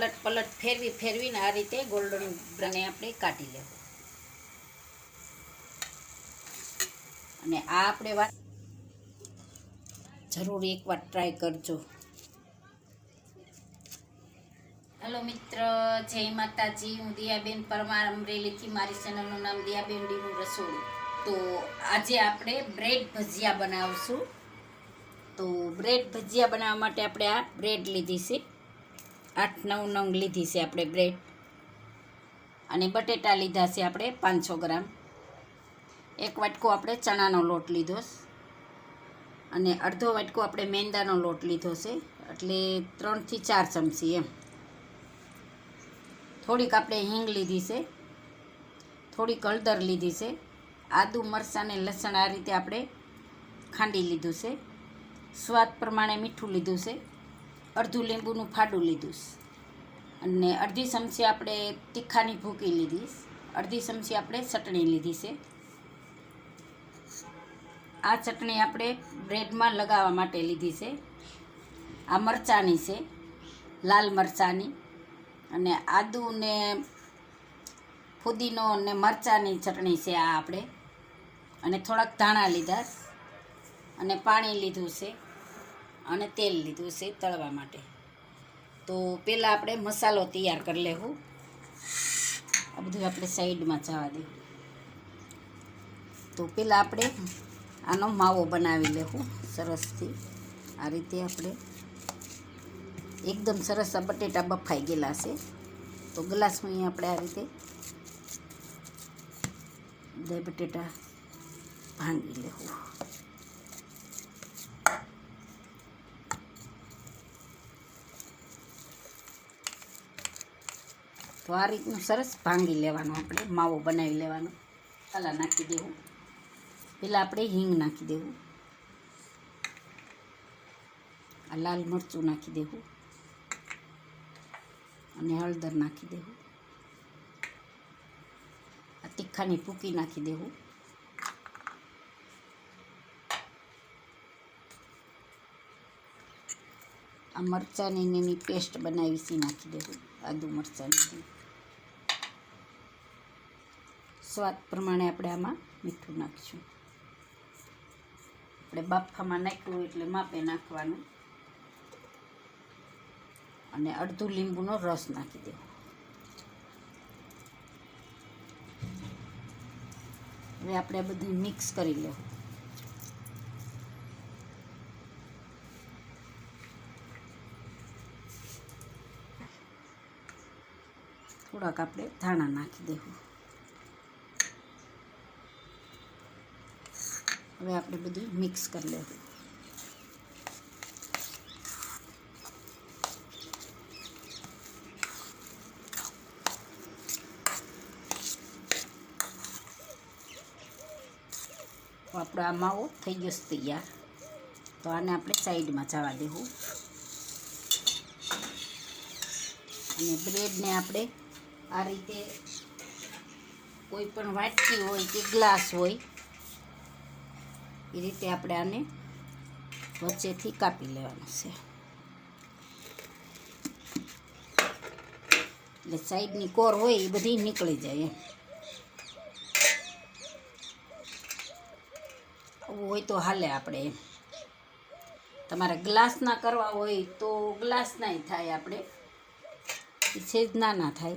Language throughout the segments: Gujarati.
અલટ પલટ ફેરવી ફેરવીને આ રીતે ગોલ્ડન બ્રાઉને આપણે કાઢી લેવું. અને આ આપણે વાત જરૂર એકવાર ટ્રાય કરજો. હલો મિત્ર, જય માતાજી. હું દિયાબેન પરમાર અમરેલીથી. મારી ચેનલનું નામ દિયાબેન ડીનું રસોડું. તો આજે આપણે બ્રેડ ભજીયા બનાવશું. તો બ્રેડ ભજીયા બનાવવા માટે આપણે આ બ્રેડ લીધી છે. આઠ નવ નંગ લીધી છે આપણે બ્રેડ. અને બટેટા લીધા છે આપણે પાંચસો ગ્રામ. એક વાટકો આપણે ચણાનો લોટ લીધો અને અડધો વાટકો આપણે મેંદાનો લોટ લીધો છે. એટલે ત્રણથી ચાર ચમચી એમ. થોડીક આપણે હિંગ લીધી છે. થોડીક હળદર લીધી છે. આદુ, મરચાં અને લસણ આ રીતે આપણે ખાંડી લીધું છે. સ્વાદ પ્રમાણે મીઠું લીધું છે. અડધું લીંબુનું ફાડું લીધું અને અડધી ચમચી આપણે તીખાની ભૂકી લીધી અડધી ચમચી આપણે ચટણી લીધી છે. આ ચટણી આપણે બ્રેડમાં લગાવવા માટે લીધી છે. આ મરચાંની છે, લાલ મરચાંની. અને આદુ ને ફુદીનો અને મરચાંની ચટણી છે આ આપણે. અને થોડાક ધાણા લીધા અને પાણી લીધું છે. અને તેલ લીધું છે તળવા માટે. તો પહેલાં આપણે મસાલો તૈયાર કરી લેવું. આ બધું આપણે સાઈડમાં જવા દઈએ તો પહેલાં આપણે આનો માવો બનાવી લેવું સરસથી. આ રીતે આપણે એકદમ સરસ આ બટેટા બફાઈ ગયેલા છે. તો ગ્લાસમાં અહીં આપણે આ રીતે બે બટેટા ભાંગી લેવું. તો આ રીતનું સરસ ભાંગી લેવાનું આપણે, માવો બનાવી લેવાનો. પહેલાં નાખી દેવું. પહેલાં આપણે હિંગ નાખી દેવું. આ લાલ મરચું નાખી દેવું. અને હળદર નાખી દેવું. આ તીખાની ભૂકી નાખી દેવું. આ મરચાંની એની પેસ્ટ બનાવી સી નાખી દેવું. આદુ મરચાંની. સ્વાદ પ્રમાણે આપણે આમાં મીઠું નાખીશું. આપણે બાફામાં નાખ્યું એટલે માપે નાખવાનું. અને અડધું લીંબુનો રસ નાખી દેવો હવે આપણે આ બધું મિક્સ કરી લેવું. થોડાક આપણે ધાણા નાખી દેવું. હવે આપણે બધું મિક્સ કરી લેવું. આપણો આ માવો થઈ ગયો છે તૈયાર. તો આને આપણે સાઈડમાં જવા દેવું. અને બ્રેડને આપણે આ રીતે કોઈ પણ વાટકી હોય કે ગ્લાસ હોય એ રીતે આપણે આને વચ્ચેથી કાપી લેવાનું છે. એટલે સાઈડની કોર હોય એ બધી નીકળી જાય એમ. આવું હોય તો હાલે આપણે એમ. તમારે ગ્લાસના કરવા હોય તો ગ્લાસના થાય આપણે. છે જ નાના થાય.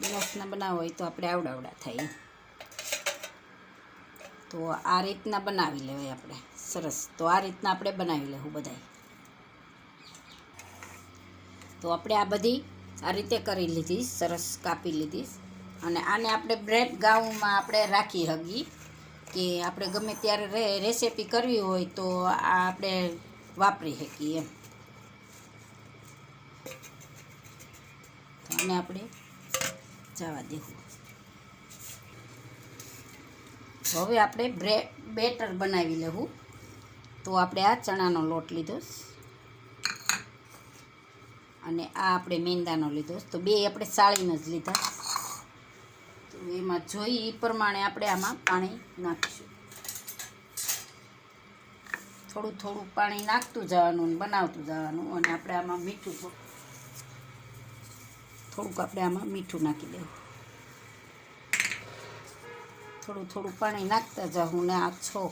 ગ્લાસના બનાવવા હોય તો આપણે આવડાવડા થાય તો આ રીતના બનાવી લેવાય આપણે. સરસ. તો આ રીતના આપણે બનાવી લેવું બધાય. તો આપણે આ બધી આ રીતે કરી લીધી, સરસ કાપી લીધી. અને આને આપણે બ્રેડ ગાઉનમાં આપણે રાખી હગી કે આપણે ગમે ત્યારે રેસીપી કરવી હોય તો આ આપણે વાપરી શકીએ એમ. અને આપણે જવા દેવું હવે આપણે બ્રે, બેટર બનાવી લેવું. તો આપણે આ ચણાનો લોટ લીધો. અને આ આપણે મેંદાનો લીધો. તો બે આપણે સાળીને જ લીધા. તો એમાં જોઈ એ પ્રમાણે આપણે આમાં પાણી નાખીશું. થોડું થોડું પાણી નાખતું જવાનું અને બનાવતું જવાનું. અને આપણે આમાં મીઠું થોડુંક આપણે આમાં મીઠું નાખી દેવું થોડું થોડું પાણી નાખતા જાઉં ને આછો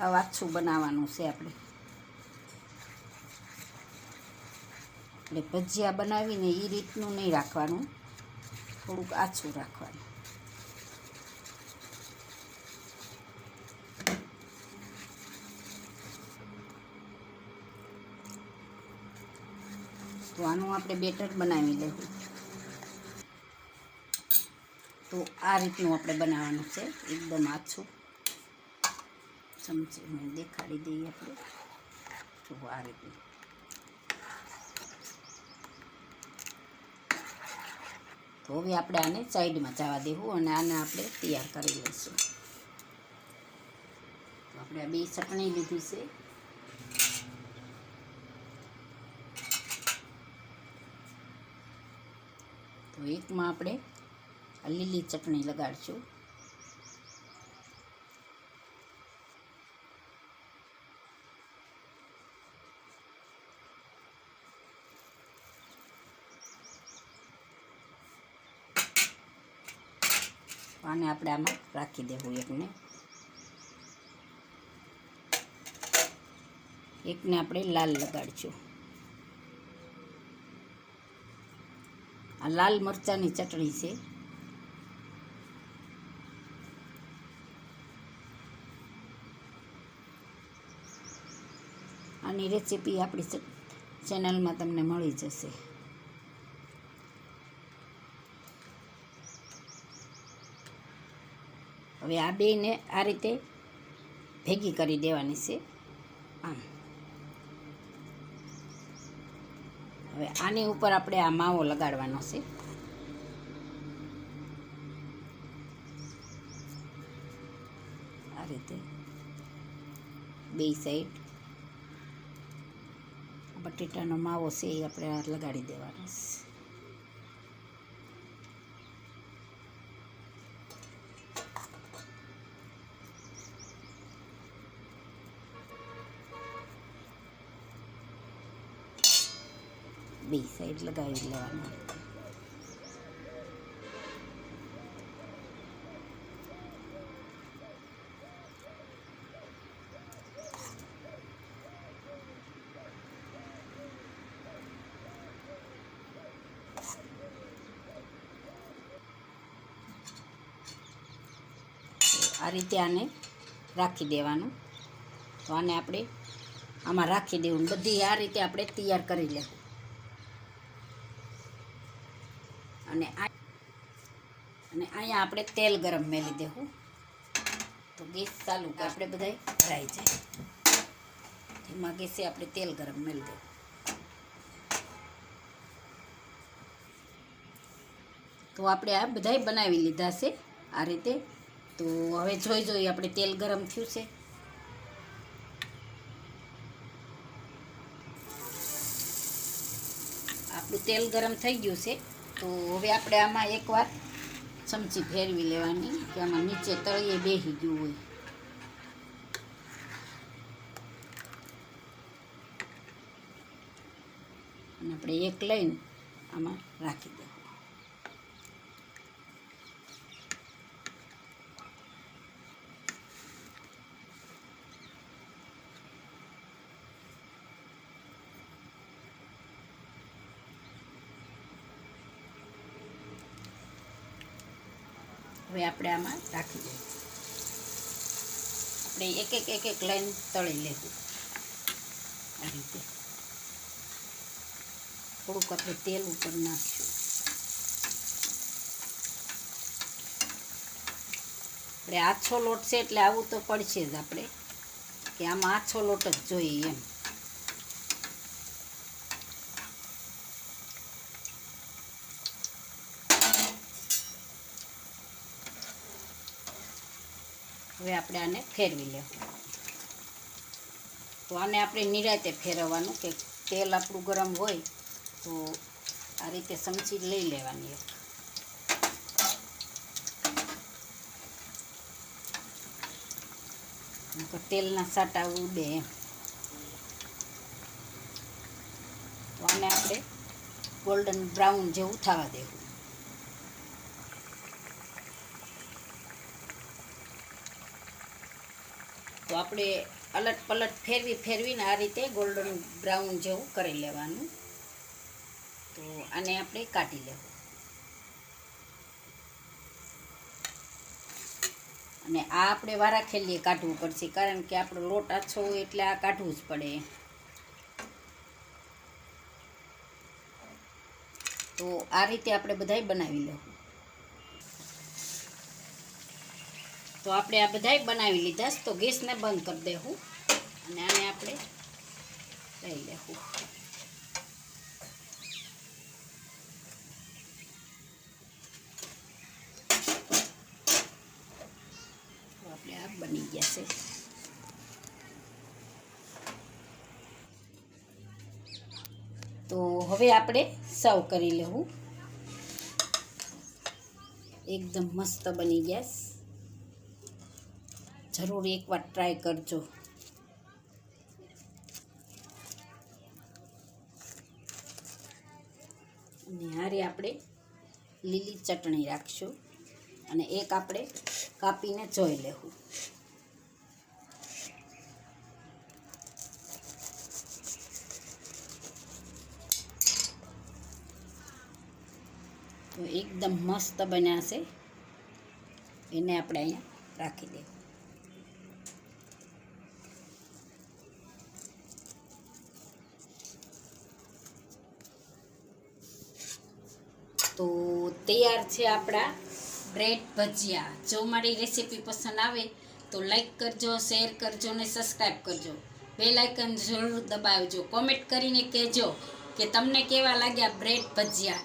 આ આછું બનાવવાનું છે આપણે. એટલે ભજીયા બનાવીને એ રીતનું નહીં રાખવાનું. થોડુંક આછું રાખવાનું. તો આનું આપણે બેટર બનાવી લઈશું તો આ રીતનું આપણે બનાવવાનું છે. એકદમ આછું. ચમચી દેખાડી દઈએ આપણે. તો આ રીતનું તો હવે આપણે આને સાઈડમાં જવા દેવું અને આને આપણે તૈયાર કરી લઈશું. આપણે આ બે ચટણી લીધી છે. તો એકમાં આપણે આ લીલી ચટણી લગાડશું. આને આપણે આમાં રાખી દેવું એકને. એકને આપણે લાલ લગાડશું. આ લાલ મરચાંની ચટણી છે. આની રેસીપી આપણી ચેનલમાં તમને મળી જશે. હવે આ બેને આ રીતે ભેગી કરી દેવાની છે. આમ. હવે આની ઉપર આપણે આ માવો લગાડવાનો છે. આ રીતે. બે સાઈડ બટેટાનો માવો છે એ આપણે લગાડી દેવાનો છે. બે સાઈડ લગાવી લેવાનું આ રીતે આને રાખી દેવાનું. તો આને આપણે આમાં રાખી દેવું બધી આ રીતે આપણે તૈયાર કરી લેવું. અને અને અહીંયા આપણે તેલ ગરમ મેલી દેવું. તો ગેસ ચાલુ કે આપણે બધાય ભરાઈ જાય. એમાં ગેસે આપણે તેલ ગરમ મેલી દેવું. તો આપણે આ બધાય બનાવી લીધા છે આ રીતે. તો હવે જોઈ જોઈ આપણે તેલ ગરમ થયું છે. આપણું તેલ ગરમ થઈ ગયું છે. તો હવે આપણે આમાં એકવાર ચમચી ફેરવી લેવાની કે આમાં નીચે તળીએ બેસી ગયું હોય. અને આપણે એક લઈને આમાં રાખી દેવું હવે આપણે આમાં રાખી દઈએ. આપણે એક એક એક એક લાઈન તળી લેવું. આ રીતે. થોડુંક આપણે તેલ ઉપર નાખશું. આપણે આછો લોટ છે એટલે આવું તો પડશે જ આપણે. કે આમાં આછો લોટ જ જોઈએ એમ. હવે આપણે આને ફેરવી લેવું તો આને આપણે નિરાતે ફેરવવાનું કે તેલ આપણું ગરમ હોય તો આ રીતે ચમચી લઈ લેવાની તો તેલના સાટા ઉડે એમ. તો આને આપણે ગોલ્ડન બ્રાઉન જેવું થવા દેવું. તો આપણે અલટ પલટ ફેરવી ફેરવીને આ રીતે ગોલ્ડન બ્રાઉન જેવું કરી લેવાનું. તો આને આપણે કાઢી લેવું. અને આ આપણે વારા ખેલીએ કાઢવું પડશે, કારણ કે આપણો લોટ આછો હોય એટલે આ કાઢવું જ પડે. તો આ રીતે આપણે બધાય બનાવી લેવું. તો આપણે આ બધાય બનાવી લીધા તો ગેસને બંધ કરી દેવું અને આને આપણે લઈ લેવું આપણે આ બની ગયા તો હવે આપણે સર્વ કરી લેવું એકદમ મસ્ત બની ગયા. જરૂર એકવાર ટ્રાય કરજો. અને હારે આપણે લીલી ચટણી રાખશું અને એક આપણે કાપીને જોઈ લેવું. તો એકદમ મસ્ત બન્યા છે એને આપણે અહીંયા રાખી દેવું તો તૈયાર છે આપણા બ્રેડ ભજીયા. જો મારી રેસીપી પસંદ આવે તો લાઈક કરજો, શેર કરજો ને સબસ્ક્રાઈબ કરજો. બે લાઇકન જરૂર દબાવજો. કોમેન્ટ કરીને કહેજો કે તમને કેવા લાગ્યા બ્રેડ ભજીયા.